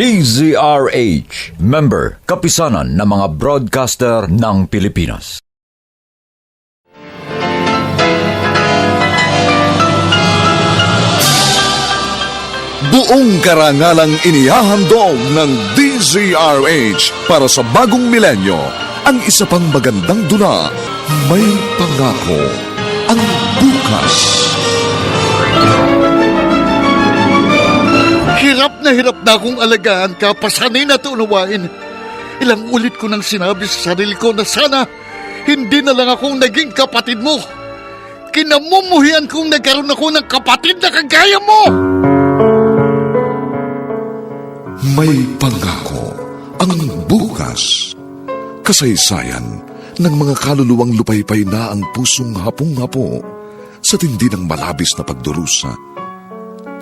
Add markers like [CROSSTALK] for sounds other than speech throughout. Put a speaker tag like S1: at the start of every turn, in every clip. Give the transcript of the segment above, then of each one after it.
S1: DZRH, member, kapisanan ng mga broadcaster ng Pilipinas.
S2: Buong karangalang inihahandog ng DZRH para sa bagong milenyo ang isa pang magandang dula, May Pangako ang Bukas.
S3: Hirap na hirap na akong alagaan ka, pasanay na unawain. Ilang ulit ko nang sinabi sa sarili ko na sana hindi na lang akong naging kapatid mo. Kinamumuhian kong nagkaroon ako ng kapatid na kagaya mo!
S2: May Pangako ang Bukas. Kasaysayan ng mga kaluluwang lupaypay na ang pusong hapong-hapo sa tindi ng malabis na pagdurusa.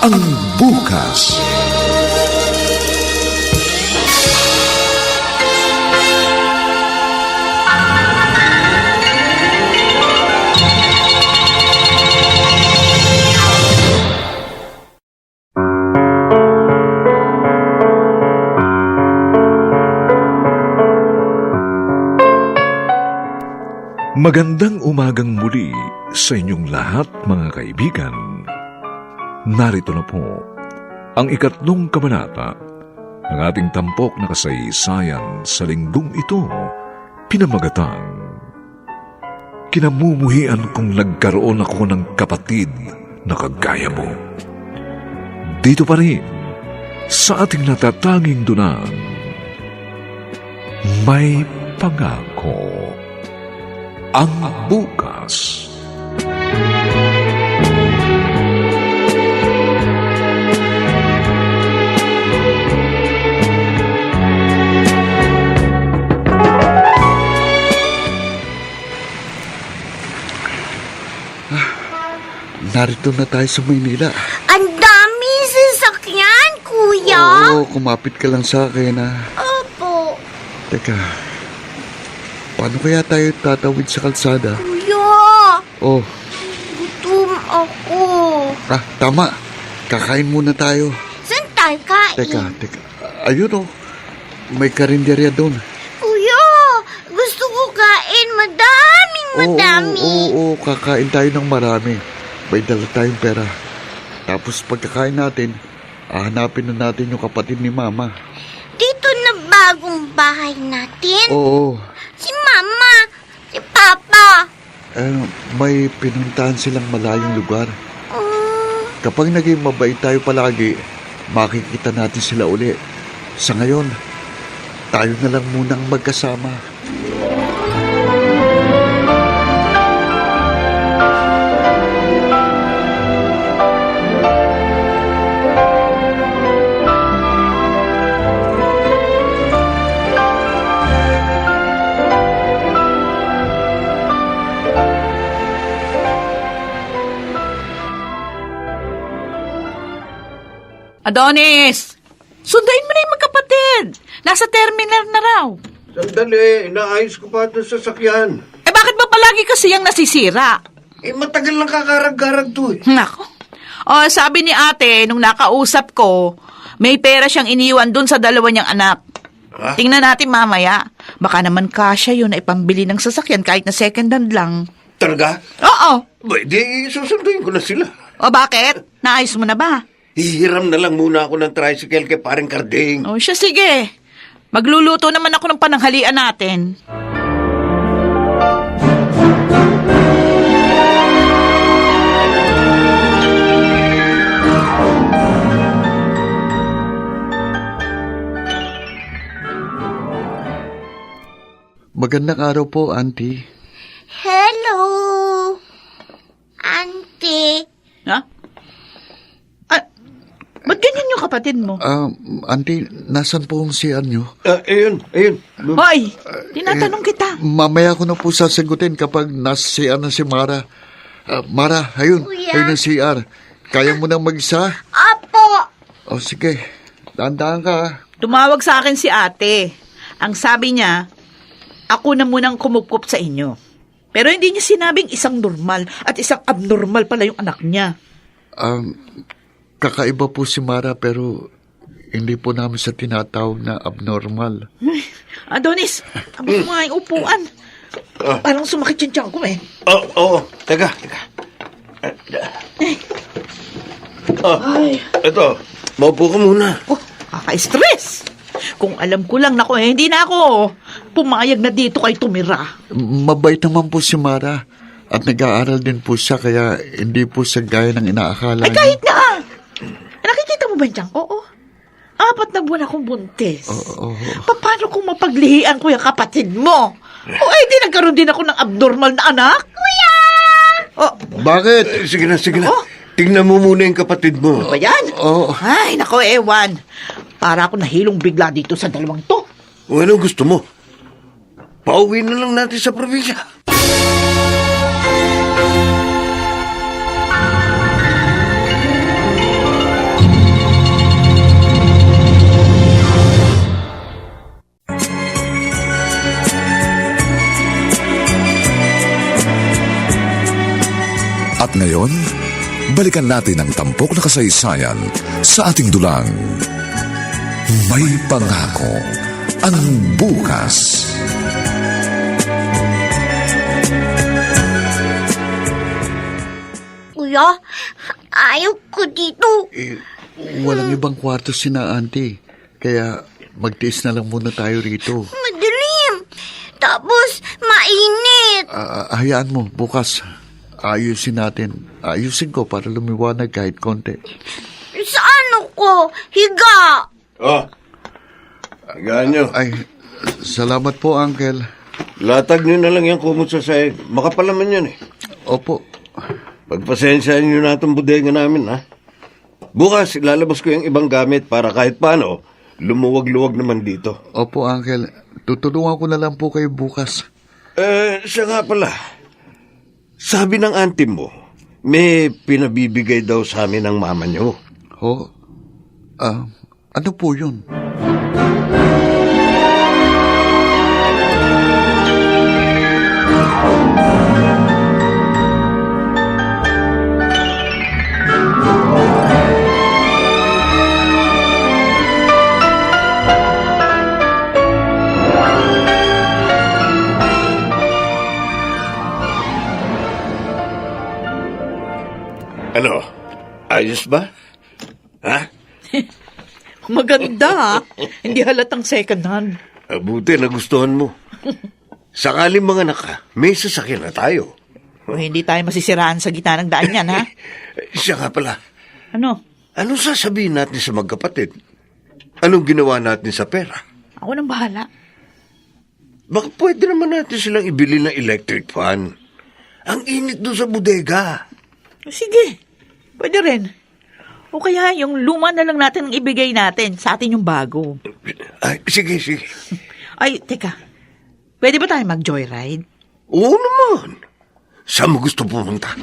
S2: ang bukas. Magandang umagang muli sa inyong lahat mga kaibigan. Narito na po ang ikatlong kabanata ng ating tampok na kasaysayan sa linggong ito, pinamagatang. Kinamumuhian kong nagkaroon ako ng kapatid na kagaya mo. Dito pa rin, sa ating natatanging dunang, may pangako ang bukas.
S3: Narito na tayo sa Maynila.
S4: Ang dami sasakyan, kuya.
S3: Oo, kumapit ka lang sa akin ha.
S4: Opo.
S3: Teka, paano kaya tayo tatawid sa kalsada?
S4: Kuya,
S3: Oh,
S4: gutom ako.
S3: ah, tama. Kakain muna tayo.
S4: Saan tayo kain?
S3: Teka, teka. Ayun oh. May karinderya doon.
S4: Kuya, gusto ko kain. Madaming
S3: Oo,
S4: madami.
S3: Oo, oo, oo, kakain tayo ng marami. May dala tayong pera. Tapos pagkakain natin, hahanapin na natin yung kapatid ni Mama.
S4: Dito na bagong bahay natin.
S3: Oo,
S4: Si Mama, si Papa.
S3: eh, may pinuntahan silang malayong lugar.
S4: Mm,
S3: Kapag naging mabait tayo palagi, makikita natin sila uli. Sa ngayon, tayo na lang munang magkasama.
S5: Adonis! Sundain mo na yung magkapatid. Nasa terminal na raw.
S6: Sandali, inaayos ko pa ito sa sakyan.
S5: Eh bakit ba palagi kasi yung nasisira?
S6: Eh, matagal lang kakarag-karag to eh.
S5: Nako. O, sabi ni ate, nung nakausap ko, may pera siyang iniwan dun sa dalawa niyang anak.
S6: Ha?
S5: Tingnan natin mamaya. Baka naman kasya yun ay pambili ng sasakyan kahit na second hand lang.
S6: Talaga?
S5: Oo.
S6: Di susunduin ko na sila.
S5: O bakit? Naayos mo na ba?
S6: Hihiram na lang muna ako ng tricycle kay paring Karding.
S5: O siya, sige. Magluluto naman ako ng pananghalian natin.
S3: Magandang araw po, Auntie.
S4: Hello, Auntie.
S5: Ha? Ah, ba't ganyan yung kapatid mo?
S3: Ah, Auntie, nasan po ang CR nyo?
S6: Ah, ayun, ayun.
S5: Hoy, tinatanong kita.
S3: Mamaya ko na po sasagutin kapag nasa CR na si Mara. Ah, Mara, ayun,
S4: Kuya.
S3: ayun ang CR. Kaya mo nang mag-isa?
S4: Apo.
S3: O sige, tandaan ka. ah.
S5: Tumawag sa akin si ate. Ang sabi niya, ako na munang kumupkup sa inyo. Pero hindi niya sinabing isang normal at isang abnormal pala yung anak niya.
S3: Um, kakaiba po si Mara pero hindi po namin sa tinatawag na abnormal. [LAUGHS]
S5: Adonis, abang mo nga yung upuan. Parang sumakit yung tiyan ko eh.
S6: Oh, oo. Teka, teka. Ah, ito. Maupo ka muna.
S5: Oh, kaka-stress. Kung alam ko lang, nako eh, hindi na ako pumayag na dito kay tumira.
S3: Mabait naman po si Mara at nag-aaral din po siya kaya hindi po siya gaya ng inaakala
S5: Ay,
S3: niyo.
S5: kahit na! Nakikita mo ba yung tiyan ko? Oo. Apat na buwan akong buntis.
S3: Oo.
S5: Paano kung mapaglihian ko yung kapatid mo? O ay, di nagkaroon din ako ng abnormal na anak? Kuya! Oh,
S3: Bakit?
S6: Eh, Sige na, sige na.
S5: Oh.
S6: Tingnan mo muna yung kapatid mo.
S5: ba yan?
S3: Oo.
S5: Ay, nako, ewan. Para ako nahilong bigla dito sa dalawang to.
S6: O anong gusto mo? Pauwi na lang natin sa probinsya.
S7: At ngayon, balikan natin ang tampok na kasaysayan sa ating dulang. May pangako ang bukas.
S4: Kuya, ayaw ko dito.
S3: Eh, walang ibang kwarto si na auntie. Kaya magtiis na lang muna tayo rito.
S4: Madilim. Tapos, mainit.
S3: Ah, hayaan mo, bukas. Ayusin natin. Ayusin ko para lumiwanag kahit konti.
S4: Sa ano ko? Higa.
S6: Oh. Agaan nyo.
S3: Ay, salamat po, Uncle.
S6: Latag nyo na lang yung kumot sa sahig. Makapal naman yun eh.
S3: Opo.
S6: Pagpasensyahan nyo na itong bodega namin, ha? Bukas, ilalabas ko yung ibang gamit para kahit paano, lumuwag-luwag naman dito.
S3: Opo, Uncle. Tutulungan ko na lang po kayo bukas.
S6: Eh, siya nga pala. Sabi ng auntie mo, may pinabibigay daw sa amin ng mama nyo.
S3: Ho? Ah, ano po yun?
S6: Ayos ba? Ha? [LAUGHS]
S5: Maganda? Hindi halatang second hand.
S6: Abuti, nagustuhan mo. Sakaling mga naka, may sasakyan na tayo.
S5: O hindi tayo masisiraan sa gitna ng daan yan, ha? [LAUGHS]
S6: Siya nga pala,
S5: Ano?
S6: anong sasabihin natin sa magkapatid? Anong ginawa natin sa pera?
S5: Ako nang bahala.
S6: Baka pwede naman natin silang ibili ng electric fan. Ang init doon sa bodega.
S5: Sige, pwede rin. O kaya yung luma na lang natin ang ibigay natin sa atin yung bago.
S6: Ay, sige, sige.
S5: Ay, teka. Pwede ba tayo mag-joyride?
S6: Oo naman. Saan mo gusto pumunta?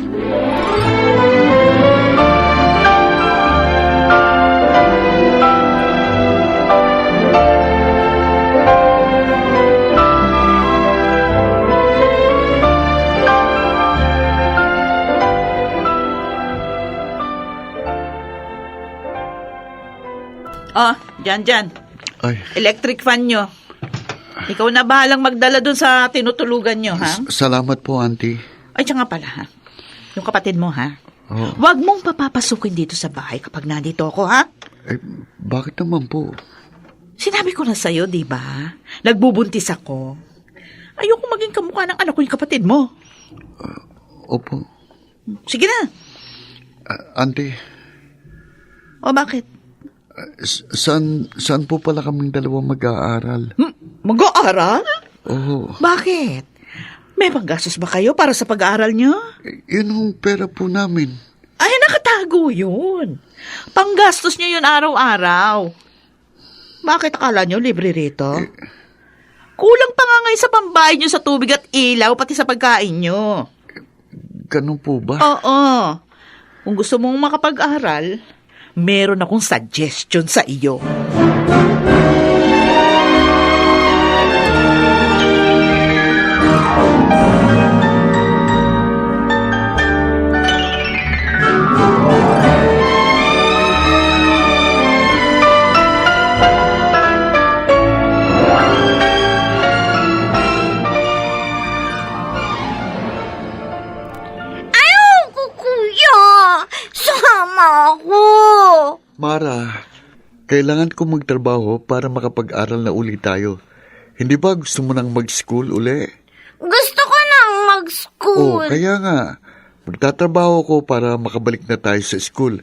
S5: Oh, dyan, dyan.
S3: Ay,
S5: Electric fan nyo. Ikaw na bahalang magdala dun sa tinutulugan nyo, ha?
S3: salamat po, Auntie.
S5: Ay, nga pala, ha? Yung kapatid mo, ha? Huwag mong papapasukin dito sa bahay kapag nandito ako, ha?
S3: Eh, bakit naman po?
S5: Sinabi ko na sa'yo, di ba? Nagbubuntis ako. Ayoko maging kamukha ng anak ko yung kapatid mo.
S3: Opo.
S5: Sige na.
S3: Ah, auntie,
S5: O bakit?
S3: Saan, saan po pala kaming dalawa mag-aaral?
S5: Hmm? Mag-aaral?
S3: Oo.
S5: Bakit? May panggastos ba kayo para sa pag-aaral niyo?
S3: Eh, yun ang pera po namin.
S5: Ay, nakatago yun. Panggastos niyo yun araw-araw. Bakit akala niyo libre rito? Kulang pa nga ngayon sa pambayad niyo sa tubig at ilaw, pati sa pagkain niyo.
S3: Ganun po ba?
S5: Oo. Kung gusto mong makapag-aral, meron akong suggestion sa iyo.
S3: Kailangan ko magtrabaho para makapag-aral na uli tayo. Hindi ba gusto mo nang mag-school uli?
S4: Gusto ko nang
S3: Oo,
S4: mag-school.
S3: kaya nga. Magtatrabaho ko para makabalik na tayo sa school.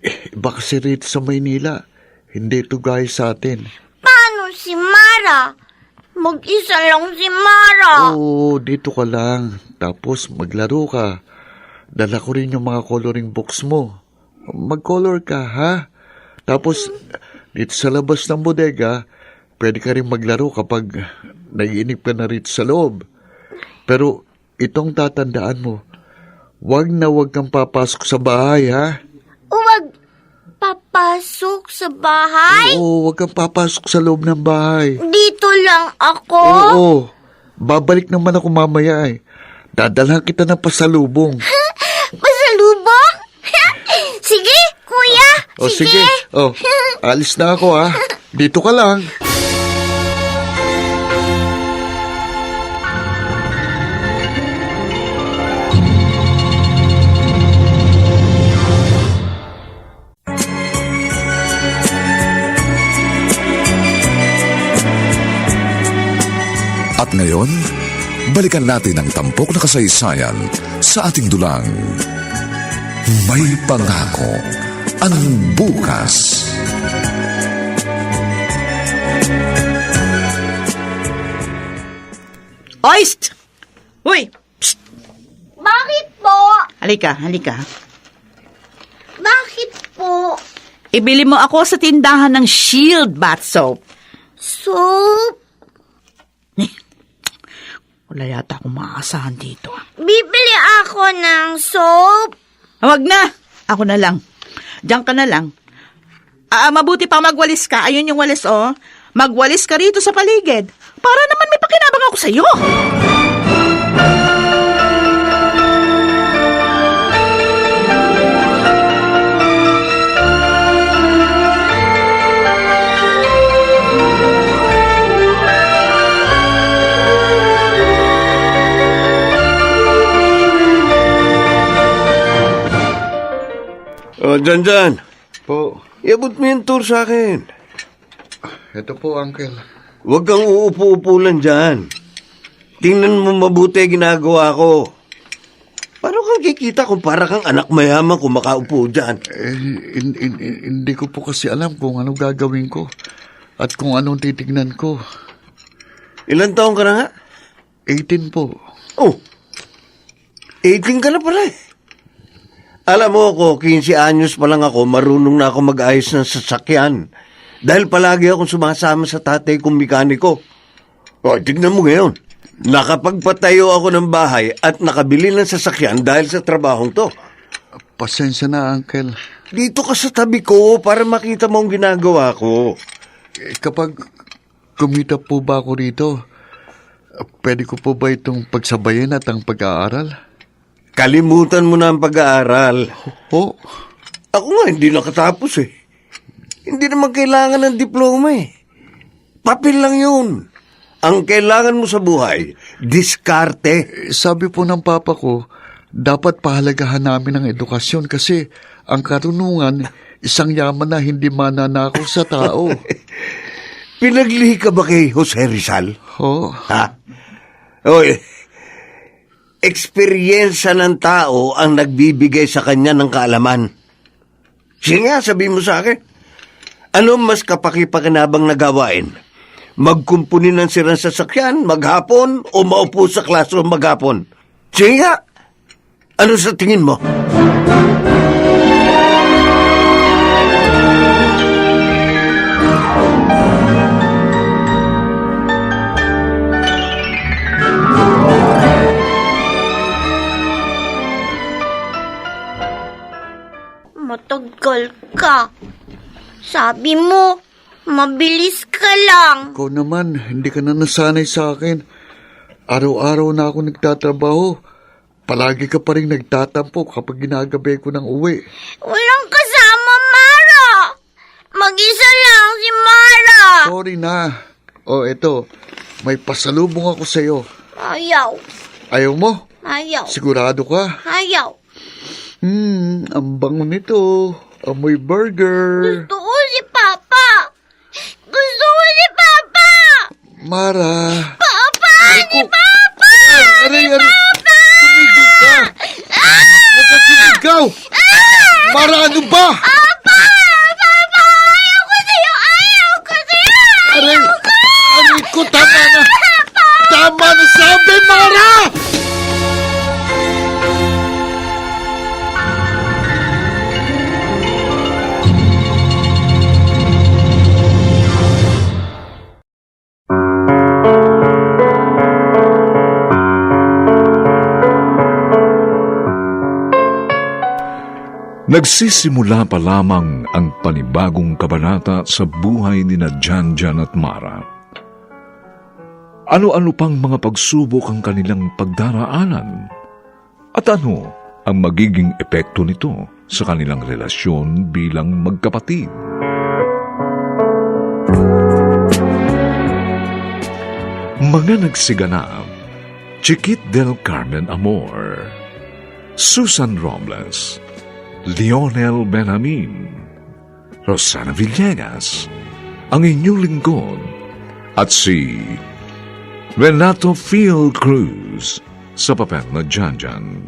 S3: Eh, iba kasi rito sa Maynila. Hindi ito gaya sa atin.
S4: Paano si Mara? Mag-isa lang si Mara.
S3: Oo, dito ka lang. Tapos maglaro ka. Dala ko rin yung mga coloring books mo. Mag-color ka, ha? Tapos, dito sa labas ng bodega, pwede ka rin maglaro kapag naiinip ka na rito sa loob. Pero, itong tatandaan mo, wag na wag kang papasok sa bahay, ha?
S4: Huwag papasok sa bahay.
S3: Oo, wag kang papasok sa loob ng bahay.
S4: Dito lang ako.
S3: Oo, babalik naman ako mamaya eh. Dadalhan kita ng pasalubong.
S4: Pasalubong? [LAUGHS]
S3: O sige. O, alis na ako ha. Dito ka lang.
S7: At ngayon, balikan natin ang tampok na kasaysayan sa ating dulang. May pangako ang bukas.
S5: Oist! Uy! Psst!
S4: Bakit po?
S5: Halika, halika.
S4: Bakit po?
S5: Ibili mo ako sa tindahan ng Shield Bath Soap.
S4: Soup? [LAUGHS]
S5: Wala yata akong maaasahan dito.
S4: Bibili ako ng soap.
S5: Huwag na! Ako na lang. Diyan ka na lang. Ah, mabuti pa magwalis ka. Ayun yung walis, oh. Magwalis ka rito sa paligid. Para naman may pakinabang ako sa'yo.
S6: O, dyan, dyan.
S3: Po,
S6: Iabot mo yung tour sa akin.
S3: ito po, Uncle.
S6: Huwag kang uupo-upo lang dyan. Tingnan mo mabuti ginagawa ko. Paano kang kikita kung para kang anak mayaman kung makaupo dyan?
S3: Eh, hin- hin- hin- hindi ko po kasi alam kung ano gagawin ko at kung anong titignan ko.
S6: Ilan taong ka na nga?
S3: 18 po.
S6: Oh, 18 ka na pala eh. Alam mo ako, 15 anyos pa lang ako, marunong na ako mag-ayos ng sasakyan. Dahil palagi akong sumasama sa tatay kong mekaniko. O, tignan mo ngayon. Nakapagpatayo ako ng bahay at nakabili ng sasakyan dahil sa trabahong to.
S3: Pasensya na, Uncle.
S6: Dito ka sa tabi ko para makita mo ang ginagawa ko.
S3: Eh, kapag kumita po ba ako rito, pwede ko po ba itong pagsabayin at ang pag-aaral?
S6: Kalimutan mo na ang pag-aaral.
S3: Po,
S6: Ako nga, hindi nakatapos eh. Hindi naman kailangan ng diploma eh. Papel lang yun. Ang kailangan mo sa buhay, diskarte.
S3: sabi po ng papa ko, Dapat pahalagahan namin ang edukasyon kasi ang karunungan isang yaman na hindi mananakaw sa tao. [LAUGHS]
S6: Pinaglihi ka ba kay Jose Rizal?
S3: oh,
S6: Ha? Oy, eksperyensya ng tao ang nagbibigay sa kanya ng kaalaman. Sige nga, sabi mo sa akin. Ano mas kapakipakinabang na gawain? Magkumpuni ng sirang sasakyan maghapon o maupo sa classroom maghapon? Sige nga. Ano sa tingin mo?
S4: Mabilis ka lang.
S3: ikaw naman, hindi ka na nasanay sa akin. Araw-araw na ako nagtatrabaho. Palagi ka pa rin nagtatampo kapag ginagabi ko ng uwi.
S4: Walang kasama, Mara. Mag-isa lang si Mara.
S3: Sorry na. Oh, eto. May pasalubong ako sa'yo.
S4: Ayaw.
S3: Ayaw mo?
S4: Ayaw.
S3: Sigurado ka?
S4: Ayaw.
S3: Hmm, ang bango nito. Amoy burger.
S4: Gusto ko si Papa. Gusto ko si Papa.
S3: Mara.
S4: Papa!
S3: Ako. Aray, aray. Tumigil ka. Ka sumigaw. Mara, ano ba?
S4: Papa! Papa! Ayaw ko sa'yo! Ayaw ko sa'yo!
S3: Aray, aray ko, tama na. Tama na sabi, Mara!
S7: Nagsisimula pa lamang ang panibagong kabanata sa buhay ni na Jan Jan at Mara. Ano-ano pang mga pagsubok ang kanilang pagdaraanan? At ano ang magiging epekto nito sa kanilang relasyon bilang magkapatid? Mga nagsiganap, Chiquit del Carmen Amor, Susan Robles, Lionel Benjamin, Rosana Villegas, ang inyong lingkod, at si Renato Phil Cruz sa papel na Janjan.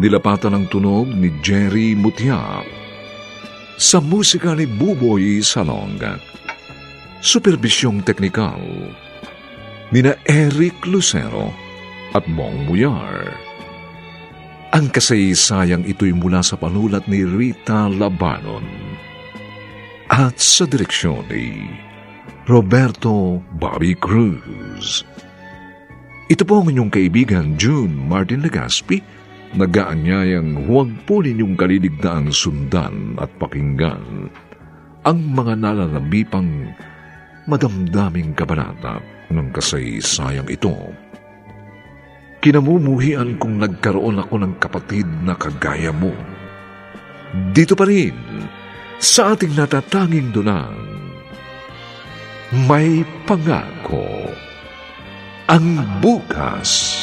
S7: Nilapatan ang tunog ni Jerry Mutia sa musika ni Buboy Salonga. Supervisyong teknikal nina Eric Lucero at Bong Muyar. Ang kasaysayang ito'y mula sa panulat ni Rita Labanon at sa direksyon ni Roberto Bobby Cruz. Ito po ang inyong kaibigan June Martin Legaspi, nagaanyayang huwag po ninyong kaliligdaang sundan at pakinggan ang mga nalalambipang madamdaming kabanata ng kasaysayang ito. Kinamumuhian kong nagkaroon ako ng kapatid na kagaya mo. Dito pa rin, sa ating natatanging dunang, may pangako ang bukas.